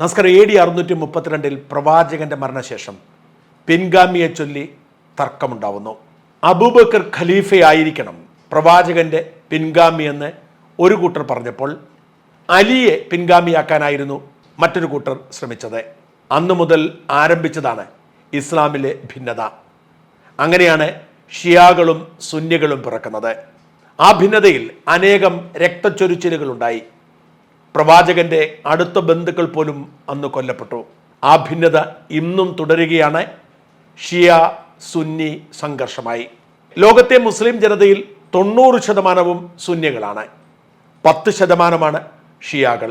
നമസ്കാരം. A D അറുന്നൂറ്റി മുപ്പത്തിരണ്ടിൽ പ്രവാചകന്റെ മരണശേഷം പിൻഗാമിയെ ചൊല്ലി തർക്കമുണ്ടാവുന്നു. അബൂബക്കർ ഖലീഫയായിരിക്കണം പ്രവാചകന്റെ പിൻഗാമി എന്ന് ഒരു കൂട്ടർ പറഞ്ഞപ്പോൾ അലിയെ പിൻഗാമിയാക്കാനായിരുന്നു മറ്റൊരു കൂട്ടർ ശ്രമിച്ചത്. അന്നു മുതൽ ആരംഭിച്ചതാണ് ഇസ്ലാമിലെ ഭിന്നത. അങ്ങനെയാണ് ഷിയാകളും സുന്നികളും പിറക്കുന്നത്. ആ ഭിന്നതയിൽ അനേകം രക്തച്ചൊരിച്ചിലുകളുണ്ടായി. പ്രവാചകന്റെ അടുത്ത ബന്ധുക്കൾ പോലും അന്ന് കൊല്ലപ്പെട്ടു. ആ ഭിന്നത ഇന്നും തുടരുകയാണ്. ഷിയ സുന്നി സംഘർഷമായി. ലോകത്തെ മുസ്ലിം ജനതയിൽ തൊണ്ണൂറ് ശതമാനവും സുന്നികളാണ്. പത്ത് ശതമാനമാണ് ഷിയാകൾ.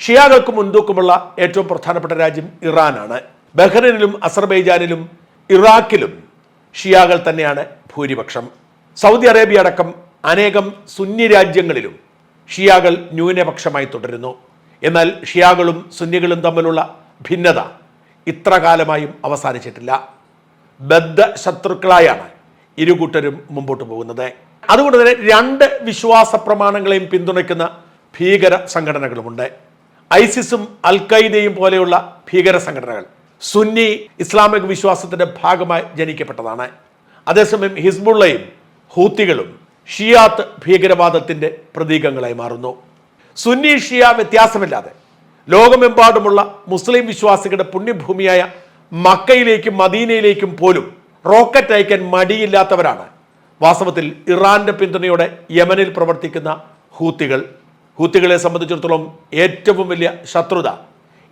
ഷിയാകൾക്ക് മുൻതൂക്കമുള്ള ഏറ്റവും പ്രധാനപ്പെട്ട രാജ്യം ഇറാനാണ്. ബഹ്റൈനിലും അസർബൈജാനിലും ഇറാഖിലും ഷിയാകൾ തന്നെയാണ് ഭൂരിപക്ഷം. സൗദി അറേബ്യ അടക്കം അനേകം സുന്നി രാജ്യങ്ങളിലും ഷിയാകൾ ന്യൂനപക്ഷമായി തുടരുന്നു. എന്നാൽ ഷിയാകളും സുന്നികളും തമ്മിലുള്ള ഭിന്നത ഇത്ര കാലമായും അവസാനിച്ചിട്ടില്ല. ബദ്ധ ശത്രുക്കളായാണ് ഇരു കൂട്ടരും മുമ്പോട്ട് പോകുന്നത്. അതുകൊണ്ട് തന്നെ രണ്ട് വിശ്വാസ പ്രമാണങ്ങളെയും പിന്തുണയ്ക്കുന്ന ഭീകര സംഘടനകളുമുണ്ട്. ഐസിസും അൽ ഖൈദയും പോലെയുള്ള ഭീകര സംഘടനകൾ സുന്നി ഇസ്ലാമിക വിശ്വാസത്തിന്റെ ഭാഗമായി ജനിക്കപ്പെട്ടതാണ്. അതേസമയം ഹിസ്ബുള്ളയും ഹൂത്തികളും ഷിയാത്ത് ഭീകരവാദത്തിന്റെ പ്രതീകങ്ങളായി മാറുന്നു. സുന്നി ഷിയ വ്യത്യാസമില്ലാതെ ലോകമെമ്പാടുമുള്ള മുസ്ലിം വിശ്വാസികളുടെ പുണ്യഭൂമിയായ മക്കയിലേക്കും മദീനയിലേക്കും പോലും റോക്കറ്റ് അയക്കാൻ മടിയില്ലാത്തവരാണ് വാസ്തവത്തിൽ ഇറാന്റെ പിന്തുണയോടെ യമനിൽ പ്രവർത്തിക്കുന്ന ഹൂത്തികൾ. ഹൂത്തികളെ സംബന്ധിച്ചിടത്തോളം ഏറ്റവും വലിയ ശത്രുത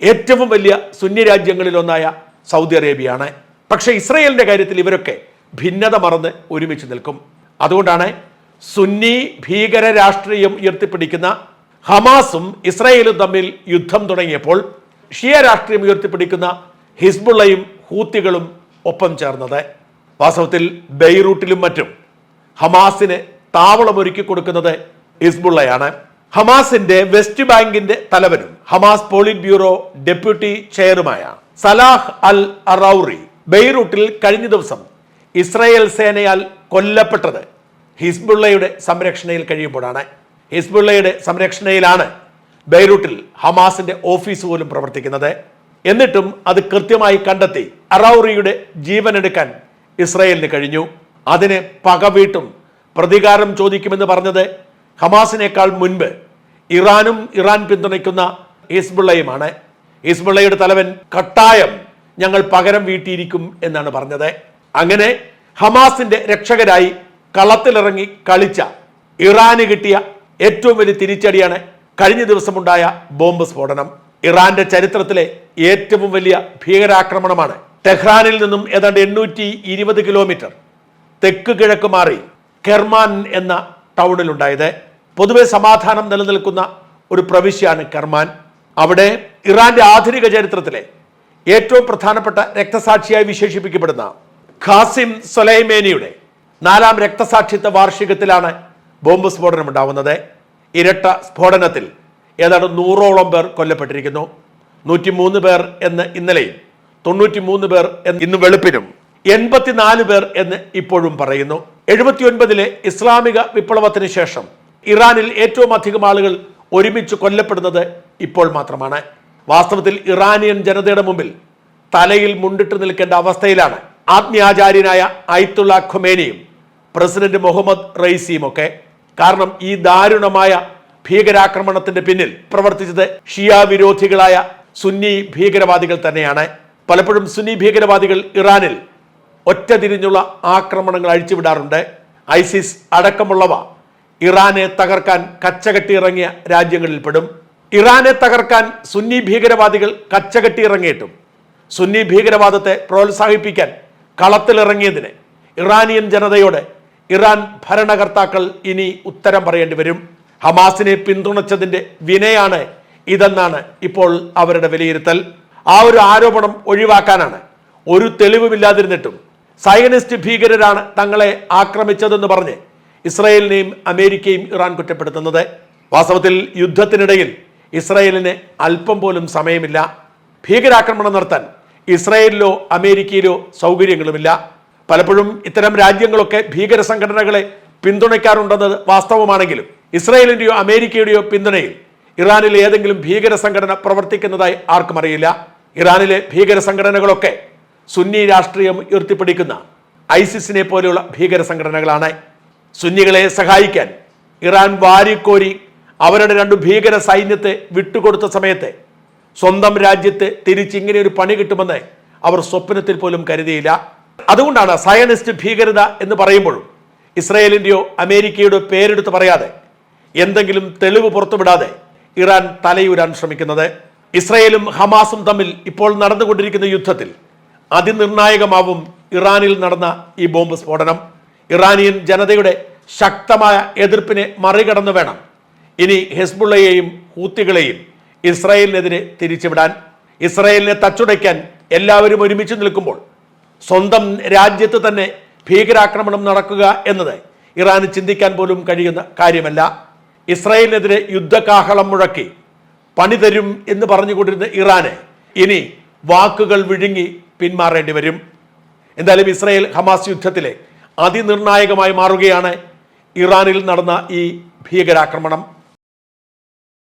ഏറ്റവും വലിയ സുന്നി രാജ്യങ്ങളിലൊന്നായ സൗദി അറേബ്യയാണ്. പക്ഷേ ഇസ്രയേലിന്റെ കാര്യത്തിൽ ഇവരൊക്കെ ഭിന്നത മറന്ന് ഒരുമിച്ച് നിൽക്കും. അതുകൊണ്ടാണ് സുന്നി ഭീകര രാഷ്ട്രീയം ഉയർത്തിപ്പിടിക്കുന്ന ഹമാസും ഇസ്രയേലും തമ്മിൽ യുദ്ധം തുടങ്ങിയപ്പോൾ ഷിയ രാഷ്ട്രീയം ഉയർത്തിപ്പിടിക്കുന്ന ഹിസ്ബുള്ളയും ഹൂത്തികളും ഒപ്പം ചേർന്നത്. വാസ്തവത്തിൽ ബെയ്റൂട്ടിലും മറ്റും ഹമാസിന് താവളമൊരുക്കി കൊടുക്കുന്നത് ഹിസ്ബുള്ളയാണ്. ഹമാസിന്റെ വെസ്റ്റ് ബാങ്കിന്റെ തലവനും ഹമാസ് പോളിറ്റ് ബ്യൂറോ ഡെപ്യൂട്ടി ചെയറുമായ സലാഹ് അൽ അറൌറി ബെയ്റൂട്ടിൽ കഴിഞ്ഞ ദിവസം ഇസ്രായേൽ സേനയാൽ കൊല്ലപ്പെട്ടത് ഹിസ്ബുള്ളയുടെ സംരക്ഷണയിൽ കഴിയുമ്പോഴാണ്. ഹിസ്ബുള്ളയുടെ സംരക്ഷണയിലാണ് ബെയ്റൂട്ടിൽ ഹമാസിന്റെ ഓഫീസ് പോലും പ്രവർത്തിക്കുന്നത്. എന്നിട്ടും അത് കൃത്യമായി കണ്ടെത്തി അറൌറിയുടെ ജീവനെടുക്കാൻ ഇസ്രായേലിന് കഴിഞ്ഞു. അതിന് പകവീട്ടും പ്രതികാരം ചോദിക്കുമെന്ന് പറഞ്ഞത് ഹമാസിനേക്കാൾ മുൻപ് ഇറാനും ഇറാൻ പിന്തുണയ്ക്കുന്ന ഹിസ്ബുള്ളയുമാണ്. ഹിസ്ബുള്ളയുടെ തലവൻ കട്ടായം ഞങ്ങൾ പകരം വീട്ടിയിരിക്കും എന്നാണ് പറഞ്ഞത്. അങ്ങനെ ഹമാസിന്റെ രക്ഷകരായി കളത്തിലിറങ്ങി കളിച്ച ഇറാന് കിട്ടിയ ഏറ്റവും വലിയ തിരിച്ചടിയാണ് കഴിഞ്ഞ ദിവസമുണ്ടായ ബോംബ് സ്ഫോടനം. ഇറാന്റെ ചരിത്രത്തിലെ ഏറ്റവും വലിയ ഭീകരാക്രമണമാണ്. ടെഹ്റാനിൽ നിന്നും ഏതാണ്ട് എണ്ണൂറ്റി ഇരുപത് കിലോമീറ്റർ തെക്ക് കിഴക്ക് മാറി കെർമാൻ എന്ന ടൗണിലുണ്ടായത്. പൊതുവെ സമാധാനം നിലനിൽക്കുന്ന ഒരു പ്രവിശ്യാണ് കെർമാൻ. അവിടെ ഇറാന്റെ ആധുനിക ചരിത്രത്തിലെ ഏറ്റവും പ്രധാനപ്പെട്ട രക്തസാക്ഷിയായി വിശേഷിപ്പിക്കപ്പെടുന്ന ഖാസിം സൊലൈമേനിയുടെ നാലാം രക്തസാക്ഷിത്വ വാർഷികത്തിലാണ് ബോംബ് സ്ഫോടനം ഉണ്ടാവുന്നത് ഇരട്ട സ്ഫോടനത്തിൽ ഏതാണ്ട് നൂറോളം പേർ കൊല്ലപ്പെട്ടിരിക്കുന്നു. നൂറ്റി മൂന്ന് പേർ എന്ന് ഇന്നലെയും തൊണ്ണൂറ്റി മൂന്ന് പേർ എന്ന് ഇന്ന് വെളുപ്പിനും എൺപത്തിനാല് പേർ എന്ന് ഇപ്പോഴും പറയുന്നു. എഴുപത്തിയൊൻപതിലെ ഇസ്ലാമിക വിപ്ലവത്തിന് ശേഷം ഇറാനിൽ ഏറ്റവും അധികം ആളുകൾ ഒരുമിച്ച് കൊല്ലപ്പെടുന്നത് ഇപ്പോൾ മാത്രമാണ്. വാസ്തവത്തിൽ ഇറാനിയൻ ജനതയുടെ മുമ്പിൽ തലയിൽ മുണ്ടിട്ട് നിൽക്കേണ്ട അവസ്ഥയിലാണ് ആത്മീയാചാര്യനായ അയ്ത്തുള്ള ഖുമേനിയും പ്രസിഡന്റ് മുഹമ്മദ് റൈസിയും ഒക്കെ കാരണം ഈ ദാരുണമായ ഭീകരാക്രമണത്തിന്റെ പിന്നിൽ പ്രവർത്തിച്ചത് ഷിയ വിരോധികളായ സുന്നി ഭീകരവാദികൾ തന്നെയാണ്. പലപ്പോഴും സുന്നി ഭീകരവാദികൾ ഇറാനിൽ ഒറ്റ തിരിഞ്ഞുള്ള ആക്രമണങ്ങൾ അഴിച്ചുവിടാറുണ്ട്. ഐസിസ് അടക്കമുള്ളവ ഇറാനെ തകർക്കാൻ കച്ചകെട്ടിയിറങ്ങിയ രാജ്യങ്ങളിൽ പെടും ഇറാനെ തകർക്കാൻ സുന്നി ഭീകരവാദികൾ കച്ചകെട്ടിയിറങ്ങിയിട്ടും സുന്നി ഭീകരവാദത്തെ പ്രോത്സാഹിപ്പിക്കാൻ കളത്തിലിറങ്ങിയതിന് ഇറാനിയൻ ജനതയോട് ഇറാൻ ഭരണകർത്താക്കൾ ഇനി ഉത്തരം പറയേണ്ടി വരും. ഹമാസിനെ പിന്തുണച്ചതിന്റെ വിനയാണ് ഇതെന്നാണ് ഇപ്പോൾ അവരുടെ വിലയിരുത്തൽ. ആ ഒരു ആരോപണം ഒഴിവാക്കാനാണ് ഒരു തെളിവുമില്ലാതിരുന്നിട്ടും സയനിസ്റ്റ് ഭീകരരാണ് തങ്ങളെ ആക്രമിച്ചതെന്ന് പറഞ്ഞ് ഇസ്രായേലിനെയും അമേരിക്കയും ഇറാൻ കുറ്റപ്പെടുത്തുന്നത്. വാസ്തവത്തിൽ യുദ്ധത്തിനിടയിൽ ഇസ്രായേലിന് അല്പം പോലും സമയമില്ല. ഭീകരാക്രമണം നടത്താൻ ഇസ്രായേലിലോ അമേരിക്കയിലോ സൗകര്യങ്ങളുമില്ല. പലപ്പോഴും ഇത്തരം രാജ്യങ്ങളൊക്കെ ഭീകര സംഘടനകളെ പിന്തുണയ്ക്കാറുണ്ടെന്നത് വാസ്തവമാണെങ്കിലും ഇസ്രായേലിന്റെയോ അമേരിക്കയുടെയോ പിന്തുണയിൽ ഇറാനിൽ ഏതെങ്കിലും ഭീകര സംഘടന പ്രവർത്തിക്കുന്നതായി ആർക്കും അറിയില്ല. ഇറാനിലെ ഭീകര സംഘടനകളൊക്കെ സുന്നി രാഷ്ട്രീയം ഉയർത്തിപ്പിടിക്കുന്ന ഐസിസിനെ പോലെയുള്ള ഭീകര സംഘടനകളാണ്. സുന്നികളെ സഹായിക്കാൻ ഇറാൻ വാരിക്കോരി അവരുടെ രണ്ട് ഭീകര സൈന്യത്തെ വിട്ടുകൊടുത്ത സമയത്ത് സ്വന്തം രാജ്യത്ത് തിരിച്ചിങ്ങനെ ഒരു പണി കിട്ടുമെന്ന് അവർ സ്വപ്നത്തിൽ പോലും കരുതിയില്ല. അതുകൊണ്ടാണ് സയനിസ്റ്റ് ഭീകരത എന്ന് പറയുമ്പോഴും ഇസ്രയേലിന്റെയോ അമേരിക്കയുടെയോ പേരെടുത്ത് പറയാതെ എന്തെങ്കിലും തെളിവ് പുറത്തുവിടാതെ ഇറാൻ തലയൂരാൻ ശ്രമിക്കുന്നത്. ഇസ്രയേലും ഹമാസും തമ്മിൽ ഇപ്പോൾ നടന്നുകൊണ്ടിരിക്കുന്ന യുദ്ധത്തിൽ അതിനിർണായകമാവും ഇറാനിൽ നടന്ന ഈ ബോംബ് സ്ഫോടനം. ഇറാനിയൻ ജനതയുടെ ശക്തമായ എതിർപ്പിനെ മറികടന്നു വേണം. ഇനി ഹെസ്ബുള്ളയെയും ഹൂത്തികളെയും ഇസ്രായേലിനെതിരെ തിരിച്ചുവിടാൻ ഇസ്രായേലിനെ തച്ചുടയ്ക്കാൻ എല്ലാവരും ഒരുമിച്ച് നിൽക്കുമ്പോൾ സ്വന്തം രാജ്യത്ത് തന്നെ ഭീകരാക്രമണം നടക്കുക എന്നത് ഇറാന് ചിന്തിക്കാൻ പോലും കഴിയുന്ന കാര്യമല്ല. ഇസ്രായേലിനെതിരെ യുദ്ധകാഹളം മുഴക്കി പണി തരും എന്ന് പറഞ്ഞുകൊണ്ടിരുന്ന ഇറാന് ഇനി വാക്കുകൾ വിഴുങ്ങി പിന്മാറേണ്ടി വരും. എന്തായാലും ഇസ്രായേൽ ഹമാസ് യുദ്ധത്തിലെ അതിനിർണായകമായി മാറുകയാണ് ഇറാനിൽ നടന്ന ഈ ഭീകരാക്രമണം.